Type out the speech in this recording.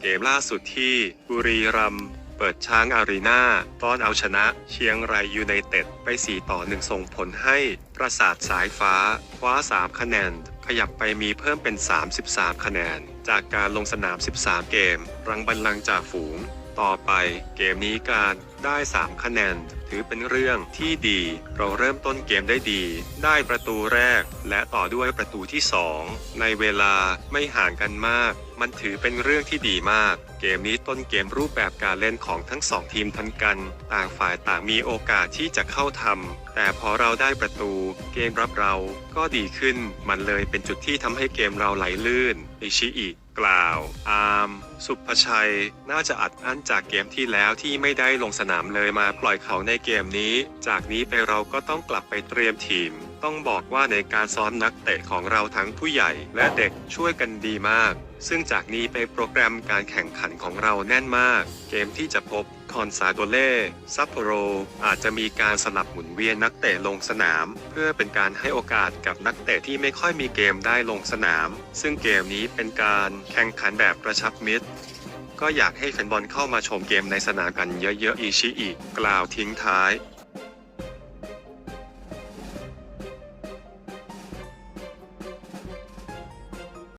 เกมล่าสุดที่บุรีรัมย์เปิดช้างอารีนาต้อนเอาชนะเชียงรายยูไนเต็ดไป 4 ต่อ 1 ส่งผลให้ประสาทสายฟ้า คว้า 3 คะแนน ขยับไปมีเพิ่มเป็น 33 คะแนน จากการลงสนาม 13 เกม รังบัลลังจากฝูง ต่อไปเกมนี้การได้ 3 คะแนน ถือเป็นเรื่องที่ดี เราเริ่มต้นเกมได้ดี ได้ประตูแรก และต่อด้วยประตูที่ 2 ในเวลาไม่ห่างกันมาก มันถือเป็นเรื่องที่ดีมาก เกมนี้ต้นเกมรูปแบบการเล่นของทั้งสองทีมทันกัน ต่างฝ่ายต่างมีโอกาสที่จะเข้าทำ แต่พอเราได้ประตู เกมรับเราก็ดีขึ้น มันเลยเป็นจุดที่ทำให้เกมเราไหลลื่น อิชิอิกล่าว อาร์ม สุภชัย น่าจะอัดอั้นจากเกมที่แล้วที่ไม่ได้ลงสนามเลยมาปล่อยเขาในเกมนี้ จากนี้ไปเราก็ต้องกลับไปเตรียมทีม ต้องบอกว่าในการซ้อมนักเตะของเราทั้งผู้ใหญ่และเด็กช่วยกันดีมาก ซึ่งจากนี้ไปโปรแกรมการแข่งขันของเราแน่นมาก เกมที่จะพบคอนซาโดเล่ซัปโปโร อาจจะมีการสลับหมุนเวียนนักเตะลงสนาม เพื่อเป็นการให้โอกาสกับนักเตะที่ไม่ค่อยมีเกมได้ลงสนาม ซึ่งเกมนี้เป็นการแข่งขันแบบกระชับมิตรก็อยากให้แฟนบอลเข้ามาชมเกมในสนามกันเยอะๆอิชิอิกล่าวทิ้งท้าย